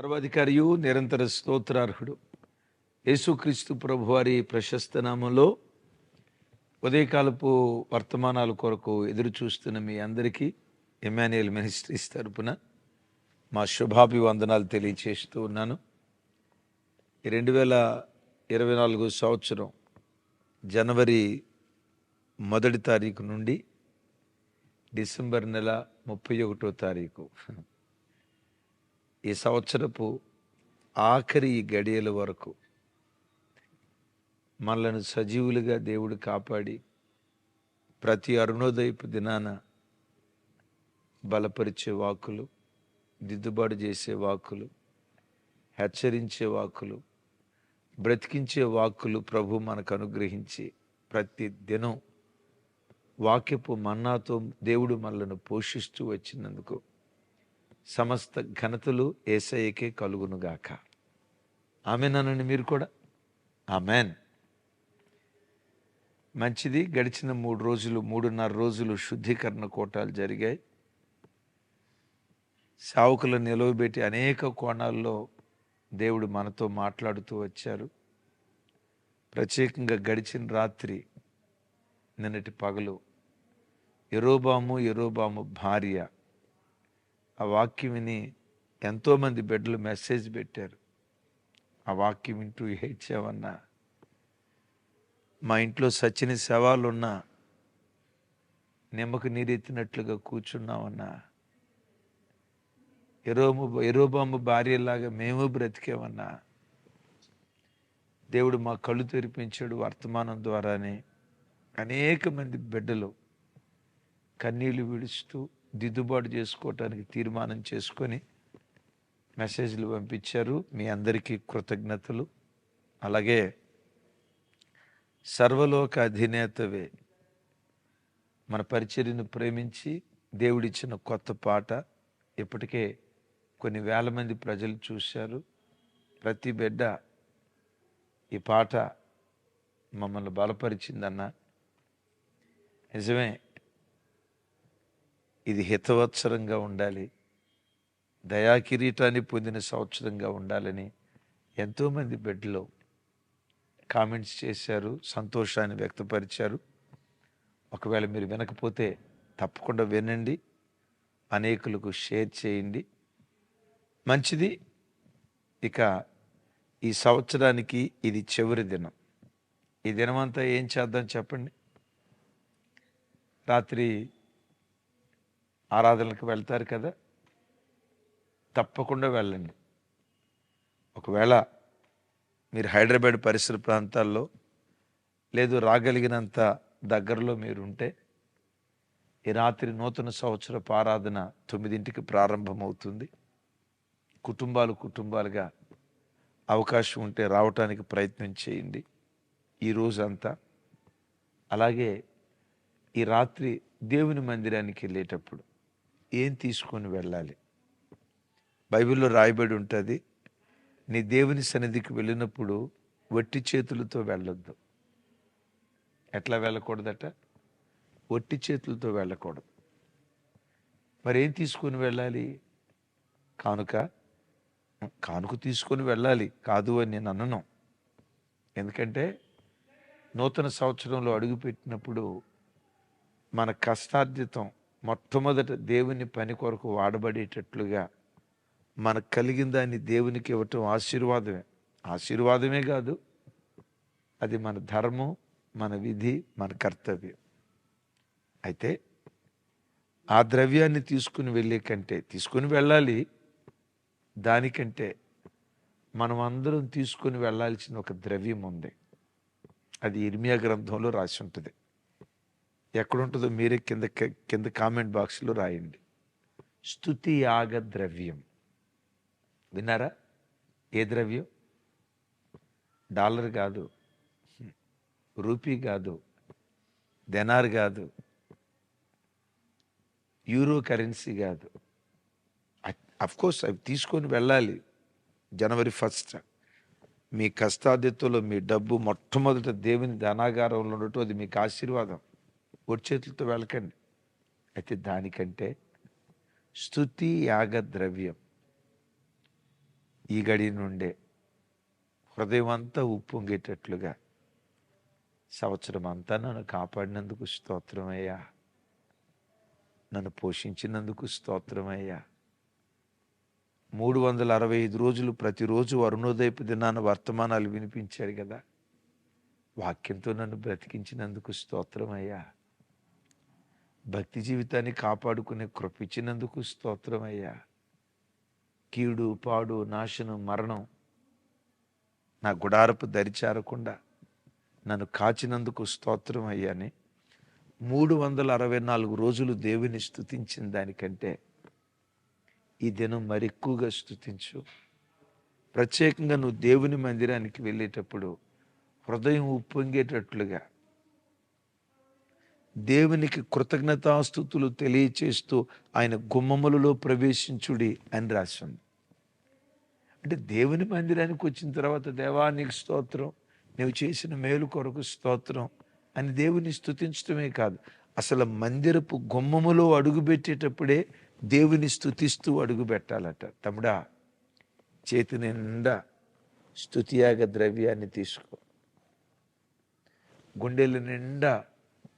సర్వాధికారియు నిరంతర స్తోత్రార్హుడు. యేసుక్రీస్తు ప్రభువారి ప్రశస్త నామంలో ఉదయకాలపు వర్తమానాల కొరకు ఎదురు చూస్తున్న మీ అందరికీ ఎమాన్యుయల్ మినిస్ట్రీస్ తరపున మా శుభాభివందనాలు తెలియచేస్తూ ఉన్నాను. రెండు వేల ఇరవై నాలుగు సంవత్సరం జనవరి మొదటి తారీఖు నుండి డిసెంబర్ నెల ముప్పై ఒకటో తారీఖు. ఈ సంవత్సరపు ఆఖరి ఈ గడియల వరకు మనలను సజీవులుగా దేవుడు కాపాడి ప్రతి అరుణోదయపు దినాన బలపరిచే వాకులు దిద్దుబాటు చేసే వాకులు హెచ్చరించే వాకులు బ్రతికించే వాక్కులు ప్రభు మనకు అనుగ్రహించి ప్రతి దినం వాక్యపు మన్నాతో దేవుడు మనలను పోషిస్తూ వచ్చినందుకు సమస్త ఘనతలు ఏసయ్యకే కలుగునుగాక. ఆమెనానండి మీరు కూడా? ఆమెన్. మంచిది గడిచిన మూడు రోజులు మూడున్నర రోజులు శుద్ధీకరణ కోటాలు జరిగాయి. సావుకులను నిలవబెట్టి అనేక కోణాల్లో దేవుడు మనతో మాట్లాడుతూ వచ్చారు. ప్రత్యేకంగా గడిచిన రాత్రి నిన్నటి పగలు. ఎరోబాము ఎరోబాము భార్య ఆ వాక్యం విని ఎంతోమంది బిడ్డలు మెసేజ్ పెట్టారు. ఆ వాక్యం వింటూ ఏడ్చావన్నా. మా ఇంట్లో సచిన శవాలున్నా. నిమ్మకు నీరెత్తినట్లుగా కూర్చున్నామన్నా ఎరోము ఎరోబాము భార్యలాగా మేము బ్రతికేమన్నా దేవుడు మా కళ్ళు తెరిపించాడు వర్తమానం ద్వారానే. అనేక మంది బిడ్డలు కన్నీళ్ళు విడుస్తూ దిద్దుబాటు చేసుకోవటానికి తీర్మానం చేసుకొని మెసేజ్లు పంపించారు. మీ అందరికీ కృతజ్ఞతలు. అలాగే సర్వలోక అధినేతవే మన పరిచర్యను ప్రేమించి దేవుడిచ్చిన కొత్త పాట ఇప్పటికే కొన్ని వేల మంది ప్రజలు చూశారు. ప్రతి బిడ్డ ఈ పాట మమ్మల్ని బలపరిచిందన్న. నిజమే ఇది హితవత్సరంగా ఉండాలి. దయా కిరీటాన్ని పొందిన సంవత్సరంగా ఉండాలని ఎంతోమంది బిడ్డలో కామెంట్స్ చేశారు సంతోషాన్ని వ్యక్తపరిచారు. ఒకవేళ మీరు వినకపోతే తప్పకుండా వినండి అనేకులకు షేర్ చేయండి. మంచిది ఇక ఈ సంవత్సరానికి ఇది చివరి దినం. ఈ దినమంతా ఏం చేద్దాం చెప్పండి? రాత్రి ఆరాధనలకు వెళ్తారు కదా? తప్పకుండా వెళ్ళండి. ఒకవేళ మీరు హైదరాబాద్ పరిసర ప్రాంతాల్లో లేదు రాగలిగినంత దగ్గరలో మీరు ఉంటే ఈ రాత్రి నూతన సంవత్సరపు ఆరాధన తొమ్మిదింటికి ప్రారంభమవుతుంది. కుటుంబాలు కుటుంబాలుగా అవకాశం ఉంటే రావటానికి ప్రయత్నం చేయండి ఈ రోజంతా. అలాగే ఈ రాత్రి దేవుని మందిరానికి వెళ్ళేటప్పుడు ఏం తీసుకొని వెళ్ళాలి? బైబిల్లో రాయబడి ఉంటుంది నీ దేవుని సన్నిధికి వెళ్ళినప్పుడు వట్టి చేతులతో వెళ్ళొద్దు. ఎట్లా వెళ్ళకూడదట? వట్టి చేతులతో వెళ్ళకూడదు. మరి ఏం తీసుకొని వెళ్ళాలి? కానుక? కానుక తీసుకొని వెళ్ళాలి కాదు అని నేను అనను. ఎందుకంటే నూతన సంవత్సరంలో అడుగుపెట్టినప్పుడు మన కష్టార్జితం మొట్టమొదట దేవుని పని కొరకు వాడబడేటట్లుగా మనకు కలిగిన దాన్ని దేవునికి ఇవ్వటం ఆశీర్వాదమే. ఆశీర్వాదమే కాదు అది మన ధర్మం మన విధి మన కర్తవ్యం. అయితే ఆ ద్రవ్యాన్ని తీసుకుని వెళ్ళే కంటే తీసుకుని వెళ్ళాలి దానికంటే మనం అందరం తీసుకుని వెళ్ళాల్సిన ఒక ద్రవ్యం ఉంది. అది ఇర్మియా గ్రంథంలో రాసి ఉంటుంది. ఎక్కడుంటుందో మీరే కింద కింద కామెంట్ బాక్స్లో రాయండి. స్థుతి యాగ ద్రవ్యం. విన్నారా? ఏ ద్రవ్యం? డాలర్ కాదు రూపీ కాదు దెనార్ కాదు యూరో కరెన్సీ కాదు. కోర్స్ అవి తీసుకొని వెళ్ళాలి. జనవరి ఫస్ట్. మీ కష్టాదిత్తులో మీ డబ్బు మొట్టమొదట దేవుని ధనాగారంలో ఉండటం అది మీకు ఆశీర్వాదం. ఒడి చేతులతో వెళ్ళకండి. అయితే దానికంటే స్థుతి యాగ ద్రవ్యం ఈ గడి నుండే హృదయం అంతా ఉప్పొంగేటట్లుగా సంవత్సరం అంతా నన్ను కాపాడినందుకు స్తోత్రమయ్యా. నన్ను పోషించినందుకు స్తోత్రమయ్యా. మూడు వందల అరవై ఐదు రోజులు ప్రతిరోజు అరుణోదయపు దినాన వర్తమానాలు వినిపించారు కదా. వాక్యంతో నన్ను బ్రతికించినందుకు స్తోత్రమయ్యా. భక్తి జీవితాన్ని కాపాడుకునే కృపించినందుకు స్తోత్రమయ్యా. కీడు పాడు నాశనం మరణం నా గుడారపు దరిచారకుండా నన్ను కాచినందుకు స్తోత్రం అయ్యాని మూడు వందల అరవై నాలుగు రోజులు దేవుని స్థుతించిన దానికంటే ఈ దినం మరెక్కువగా స్థుతించు ప్రత్యేకంగా నువ్వు దేవుని మందిరానికి వెళ్ళేటప్పుడు హృదయం ఉప్పొంగేటట్లుగా దేవునికి కృతజ్ఞతాస్థుతులు తెలియచేస్తూ ఆయన గుమ్మములలో ప్రవేశించుడి అని రాసింది. అంటే దేవుని మందిరానికి వచ్చిన తర్వాత దేవానికి స్తోత్రం నువ్వు చేసిన మేలు కొరకు స్తోత్రం అని దేవుని స్థుతించడమే కాదు. అసలు మందిరపు గుమ్మములో అడుగుపెట్టేటప్పుడే దేవుని స్థుతిస్తూ అడుగు పెట్టాలట. తమ్ముడా చేతి నిండా స్థుతియాగ ద్రవ్యాన్ని తీసుకో. గుండెల నిండా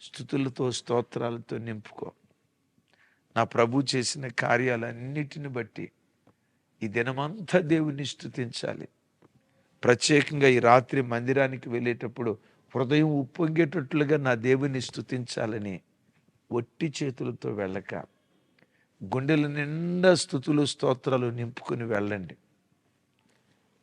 స్థుతులతో స్తోత్రాలతో నింపుకో. నా ప్రభు చేసిన కార్యాలన్నిటిని బట్టి ఈ దినమంతా దేవుణ్ణి స్థుతించాలి. ప్రత్యేకంగా ఈ రాత్రి మందిరానికి వెళ్ళేటప్పుడు హృదయం ఉప్పొంగేటట్లుగా నా దేవుని స్థుతించాలని ఒట్టి చేతులతో వెళ్ళక గుండెల నిండా స్థుతులు స్తోత్రాలు నింపుకుని వెళ్ళండి.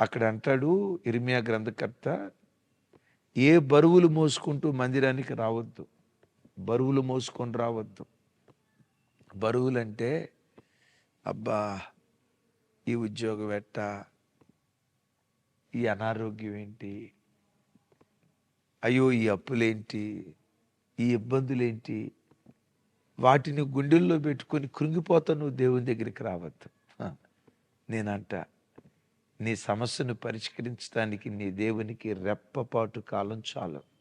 అక్కడ అంటాడు ఇర్మియా గ్రంథకర్త ఏ బరువులు మోసుకుంటూ మందిరానికి రావద్దు. బరువులు మోసుకొని రావద్దు. బరువులంటే అబ్బా ఈ ఉద్యోగం ఎట్ట? ఈ అనారోగ్యం ఏంటి? అయ్యో ఈ అప్పులేంటి? ఈ ఇబ్బందులేంటి? వాటిని గుండెల్లో పెట్టుకొని కృంగిపోతా నువ్వు దేవుని దగ్గరికి రావద్దు. నేనంట నీ సమస్యను పరిష్కరించడానికి నీ దేవునికి రెప్పపాటు కాలం చాలు.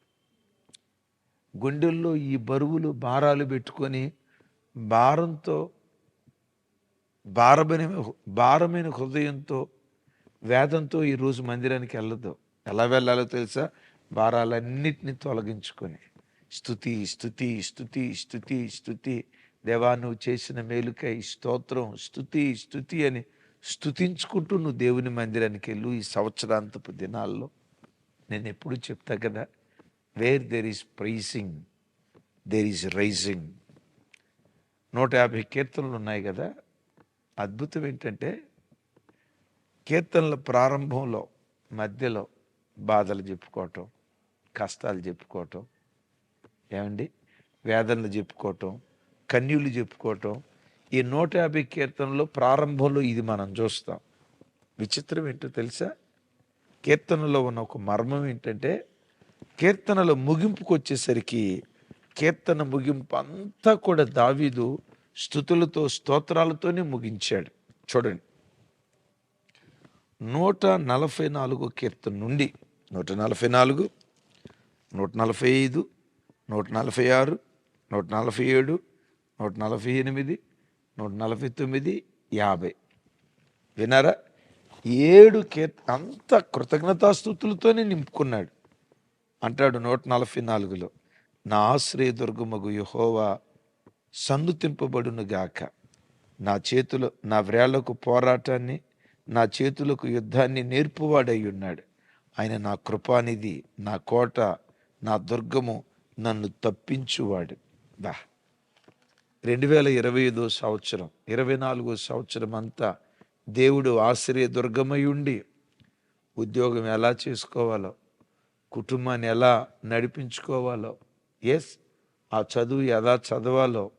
గుండెల్లో ఈ బరువులు భారాలు పెట్టుకొని భారంతో భారమైన భారమైన హృదయంతో వేదంతో ఈరోజు మందిరానికి వెళ్ళదు ఎలా వెళ్ళాలో తెలుసా? భారాలన్నిటిని తొలగించుకొని. స్థుతి స్థుతి స్థుతి స్థుతి స్థుతి దేవా నువ్వు చేసిన మేలుకై స్తోత్రం. స్థుతి స్థుతి అని స్థుతించుకుంటూ నువ్వు దేవుని మందిరానికి వెళ్ళు ఈ సంవత్సరాంతపు దినాల్లో. నేను ఎప్పుడు చెప్తా కదా where there is pricing there is rising నూట యాభై కీర్తనలు ఉన్నాయి కదా అద్భుతం ఏంటంటే కీర్తనల ప్రారంభంలో మధ్యలో బాధలు చెప్పుకోవటం కష్టాలు చెప్పుకోవటం ఏమండి? వేదనలు చెప్పుకోవటం కన్యులు చెప్పుకోవటం ఈ నూట యాభై కీర్తనలో ప్రారంభంలో ఇది మనం చూస్తాం. విచిత్రం ఏంటో తెలుసా? కీర్తనలో ఉన్న ఒక మర్మం ఏంటంటే కీర్తనల ముగింపుకు వచ్చేసరికి కీర్తన ముగింపు అంతా కూడా దావీదు స్థుతులతో స్తోత్రాలతోనే ముగించాడు. చూడండి. నూట నలభై నాలుగు కీర్తన నుండి నూట నలభై నాలుగు నూట నలభై ఐదు నూట నలభై ఆరు నూట నలభై ఏడు నూట నలభై ఎనిమిది నూట నలభై తొమ్మిది యాభై. వినారా ఏడు కీర్త అంత కృతజ్ఞతాస్థుతులతోనే నింపుకున్నాడు. అంటాడు నూట నలభై నాలుగులో నా ఆశ్రయ దుర్గమగు యహోవా సన్నుతింపబడును గాక నా చేతులు నా వ్రేళ్ళకు పోరాటాన్ని నా చేతులకు యుద్ధాన్ని నేర్పువాడై ఉన్నాడు ఆయన నా కృపానిధి నా కోట నా దుర్గము నన్ను తప్పించువాడు. దా. రెండు వేల ఇరవై ఐదో సంవత్సరం ఇరవై నాలుగో సంవత్సరం అంతా దేవుడు ఆశ్రయ దుర్గమై ఉండి ఉద్యోగం ఎలా చేసుకోవాలో కుటుంబాన్ని ఎలా నడిపించుకోవాలో. ఎస్ ఆ చదువు ఎలా చదవాలో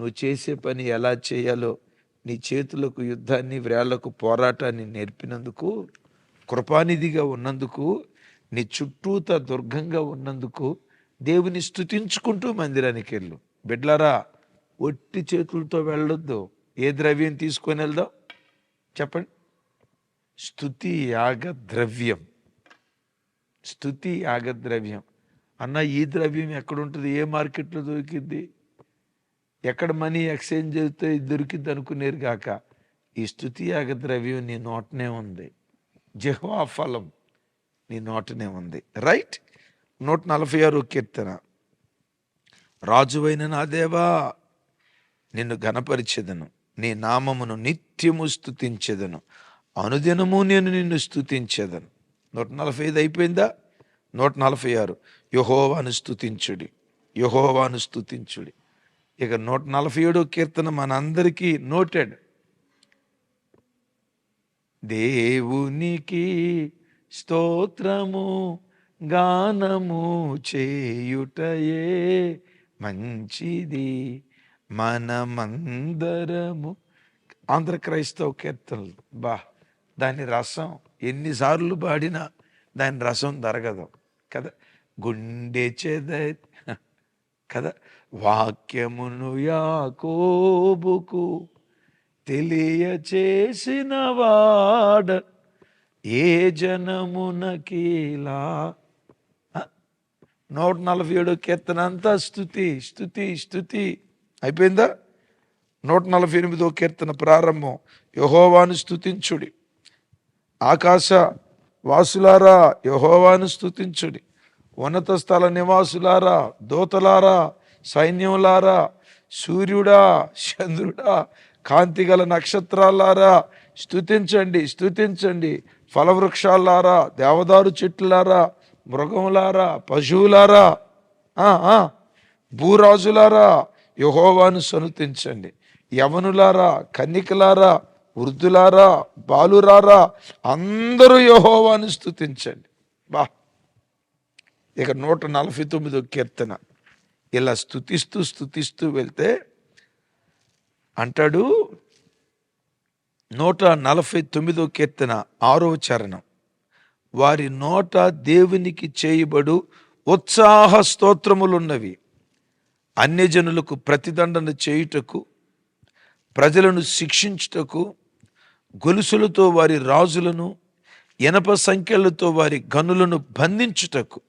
నువ్వు చేసే పని ఎలా చేయాలో నీ చేతులకు యుద్ధాన్ని వ్రేళ్ళకు పోరాటాన్ని నేర్పినందుకు కృపానిధిగా ఉన్నందుకు నీ చుట్టూత దుర్గంగా ఉన్నందుకు దేవుని స్తుతించుకుంటూ మందిరానికి వెళ్ళు. బిడ్లరా ఒట్టి చేతులతో వెళ్ళొద్దు. ఏ ద్రవ్యం తీసుకొని వెళ్దాం? చెప్పండి. స్థుతి యాగ ద్రవ్యం. స్థుతి యాగ ద్రవ్యం అన్న ఈ ద్రవ్యం ఎక్కడుంటుంది? ఏ మార్కెట్లో దొరికింది ఎక్కడ మనీ ఎక్స్చేంజ్ చేస్తే దొరికింది అనుకునేరు కాక ఈ స్థుతి యాగ ద్రవ్యం నీ నోటనే ఉంది. జహ్వా ఫలం నీ నోటనే ఉంది. రైట్? నూట నలభై ఆరు కీర్తన. రాజువైన నా దేవా నిన్ను ఘనపరిచెదను. నీ నామమును నిత్యము స్తుతించెదను అనుదినము నేను నిన్ను స్తుతించెదను నూట నలభై ఐదు అయిపోయిందా? నూట నలభై ఆరు. యహోవాను స్తుతించుడి. యహోవాను స్తుతించుడి. ఇక నూట నలభై ఏడో కీర్తన మనందరికీ నోటెడ్. దేవునికి స్తోత్రము గానము చేయుటయే మంచిది. మనమందరము. ఆంధ్ర క్రైస్తవ కీర్తనలు. బా దాని రసం. ఎన్నిసార్లు పాడినా దాని రసం తరగదు. కదా? గుండె చెద కదా? వాక్యమును యాకోబుకు తెలియచేసిన వాడ ఏ జనమునకీలా? నూట నలభై ఏడు కీర్తనంతా స్థుతి స్థుతి స్థుతి అయిపోయిందా? నూట నలభై ఎనిమిదో కీర్తన ప్రారంభం. యహోవాను స్థుతించుడి ఆకాశ వాసులారా యహోవాను స్థుతించుడి ఉన్నత స్థల నివాసులారా దోతలారా సైన్యములారా సూర్యుడా చంద్రుడా కాంతిగల నక్షత్రాలారా స్థుతించండి స్థుతించండి ఫలవృక్షాలారా దేవదారు చెట్లులారా మృగములారా పశువులారా భూరాజులారా యహోవాను సనుతించండి. యవనులారా కన్నికలారా వృద్ధులారా బాలురారా అందరూ యహోవాని స్థుతించండి బా. ఇక నూట నలభై తొమ్మిదో కీర్తన. ఇలా స్థుతిస్తూ స్థుతిస్తూ వెళ్తే అంటాడు నూట నలభై తొమ్మిదో కీర్తన ఆరో చరణం. వారి నోట దేవునికి చేయబడు ఉత్సాహ స్తోత్రములున్నవి. అన్యజనులకు ప్రతిదండన చేయుటకు ప్రజలను శిక్షించుటకు గొలుసులతో వారి రాజులను ఇనప సంఖ్యలతో వారి గనులను బంధించుటకు.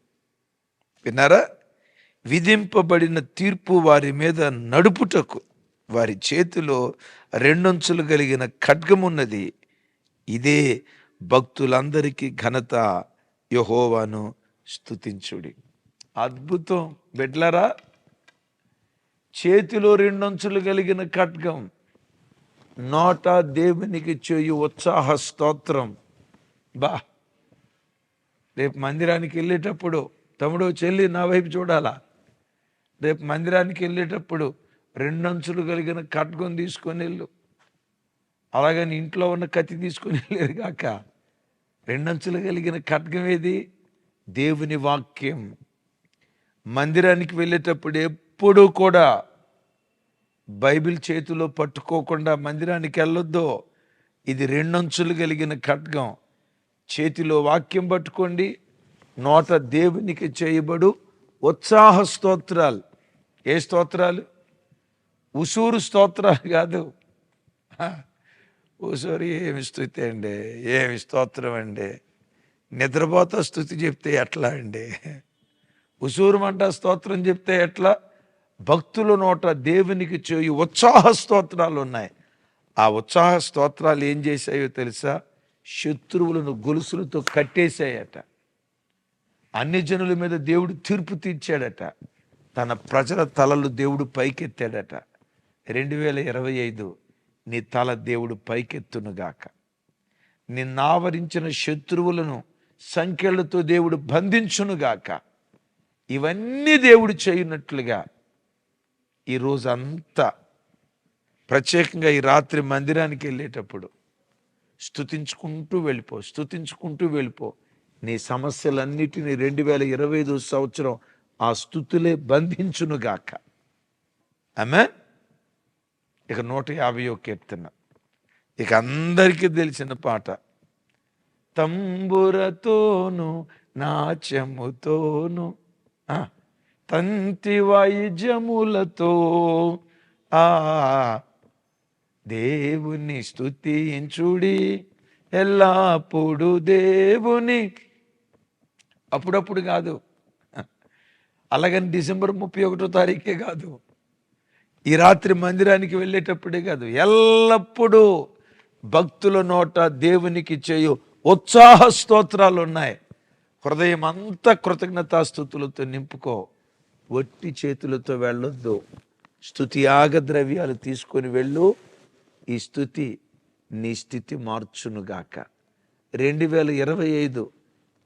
విన్నారా? విధింపబడిన తీర్పు వారి మీద నడుపుటకు. వారి చేతిలో రెండొంచులు కలిగిన ఖడ్గమున్నది. ఇదే భక్తులందరికీ ఘనత. యహోవాను స్తుతించుడి. అద్భుతం. బిడ్లరా చేతిలో రెండొంచులు కలిగిన ఖడ్గం. నోట దేవునికి చేయు ఉత్సాహ స్తోత్రం. బా. రేపు మందిరానికి వెళ్ళేటప్పుడు తమ్ముడు చెల్లి నా వైపు చూడాలా? రేపు మందిరానికి వెళ్ళేటప్పుడు రెండంచులు కలిగిన ఖడ్గం తీసుకొని వెళ్ళు. అలాగని ఇంట్లో ఉన్న కత్తి తీసుకొని వెళ్ళేది కాక రెండంచులు కలిగిన ఖడ్గం ఏది? దేవుని వాక్యం. మందిరానికి వెళ్ళేటప్పుడు ఎప్పుడూ కూడా బైబిల్ చేతిలో పట్టుకోకుండా మందిరానికి వెళ్ళొద్దు. ఇది రెండంచులు కలిగిన ఖడ్గం. చేతిలో వాక్యం పట్టుకోండి. నోట దేవునికి చేయబడు ఉత్సాహ స్తోత్రాలు. ఏ స్తోత్రాలు? ఉసూరు స్తోత్రాలు కాదు. ఉసూరు ఏమి స్థుతి అండి? ఏమి స్తోత్రం అండి? నిద్రపోతా స్థుతి చెప్తే ఎట్లా అండి? ఉసూరు మంట స్తోత్రం చెప్తే ఎట్లా? భక్తుల నోట దేవునికి చేయు ఉత్సాహ స్తోత్రాలు ఉన్నాయి. ఆ ఉత్సాహ స్తోత్రాలు ఏం చేశాయో తెలుసా? శత్రువులను గొలుసులతో కట్టేశాయట. అన్ని జనుల మీద దేవుడు తీర్పు తీర్చాడట. తన ప్రజల తలలు దేవుడు పైకెత్తాడట. రెండు వేల ఇరవై ఐదు నీ తల దేవుడు పైకెత్తునుగాక. నిన్నావరించిన శత్రువులను సంఖ్యలతో దేవుడు బంధించునుగాక. ఇవన్నీ దేవుడు చేయనట్లుగా ఈరోజు అంతా ప్రత్యేకంగా ఈ రాత్రి మందిరానికి వెళ్ళేటప్పుడు స్థుతించుకుంటూ వెళ్ళిపో స్తుతించుకుంటూ వెళ్ళిపో. నీ సమస్యలన్నిటినీ రెండు వేల ఇరవై ఐదు సంవత్సరం ఆ స్థుతులే బంధించునుగాక ఆమె? ఇక నూట యాభై కీర్తన. ఇక అందరికీ తెలిసిన పాట. తంబురతోను నాట్యముతోను ఆ, తంతి వైద్యములతో ఆ దేవుని స్థుతించుడి ఎల్లప్పుడు దేవుని. అప్పుడప్పుడు కాదు. అలాగని డిసెంబర్ ముప్పై ఒకటో తారీఖే కాదు. ఈ రాత్రి మందిరానికి వెళ్ళేటప్పుడే కాదు. ఎల్లప్పుడూ భక్తుల నోట దేవునికి చేయు ఉత్సాహ స్తోత్రాలు ఉన్నాయి. హృదయం అంతా కృతజ్ఞతాస్థుతులతో నింపుకో. వట్టి చేతులతో వెళ్ళొద్దు. స్థుతి యాగ ద్రవ్యాలు తీసుకొని వెళ్ళు. ఈ స్థుతి నీ స్థితి మార్చునుగాక రెండు వేల ఇరవై ఐదు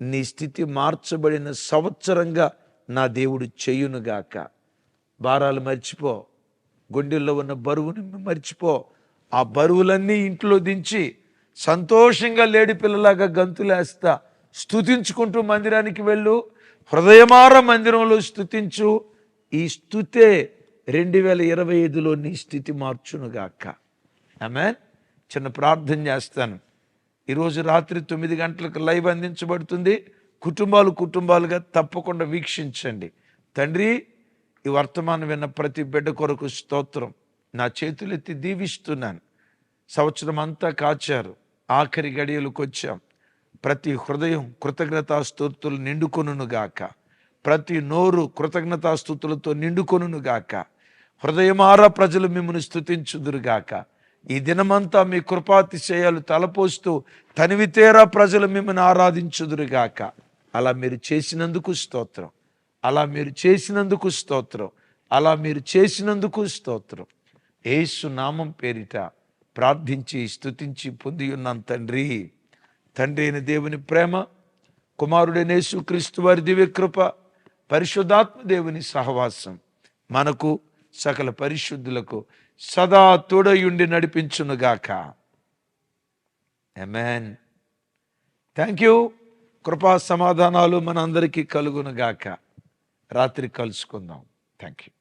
నీ స్థితి మార్చబడిన సంవత్సరంగా నా దేవుడు చేయునుగాక భారాలు మర్చిపో. గుండెల్లో ఉన్న బరువుని మర్చిపో. ఆ బరువులన్నీ ఇంట్లో దించి సంతోషంగా లేడి పిల్లలాగా గంతులేస్తా. స్థుతించుకుంటూ మందిరానికి వెళ్ళు. హృదయమార మందిరంలో స్థుతించు ఈ స్థుతే రెండు వేల ఇరవై ఐదులో నీ స్థితి మార్చునుగాక. ఆమె చిన్న ప్రార్థన చేస్తాను. ఈరోజు రాత్రి తొమ్మిది గంటలకు లైవ్ అందించబడుతుంది. కుటుంబాలు కుటుంబాలుగా తప్పకుండా వీక్షించండి. తండ్రి ఈ వర్తమానం విన్న ప్రతి బిడ్డ కొరకు స్తోత్రం. నా చేతులెత్తి దీవిస్తున్నాను. సంవత్సరం అంతా కాచారు. ఆఖరి గడియలకు వచ్చాం. ప్రతి హృదయం కృతజ్ఞతాస్తుతులు నిండుకొనుగాక ప్రతి నోరు కృతజ్ఞతాస్తుతులతో నిండుకొనుగాక హృదయమారా ప్రజలు మిమ్మల్ని స్తుతించుదురుగాక ఈ దినమంతా మీ కృపాతిశయాలు తలపోస్తూ తనివితేరా ప్రజలు మిమ్మల్ని ఆరాధించుదురుగాక అలా మీరు చేసినందుకు స్తోత్రం. అలా మీరు చేసినందుకు స్తోత్రం. అలా మీరు చేసినందుకు స్తోత్రం. ఏసు నామం పేరిట ప్రార్థించి స్థుతించి పొంది ఉన్నాం తండ్రి. తండ్రి అయిన దేవుని ప్రేమ కుమారుడైన యేసుక్రీస్తు వారి దివ్యకృప పరిశుద్ధాత్మ దేవుని సహవాసం మనకు సకల పరిశుద్ధులకు సదా తోడయుండి నడిపించునుగాక. ఎమెన్ థ్యాంక్ యూ కృపా సమాధానాలు మనందరికీ కలుగునుగాక. రాత్రి కలుసుకుందాం. Thank you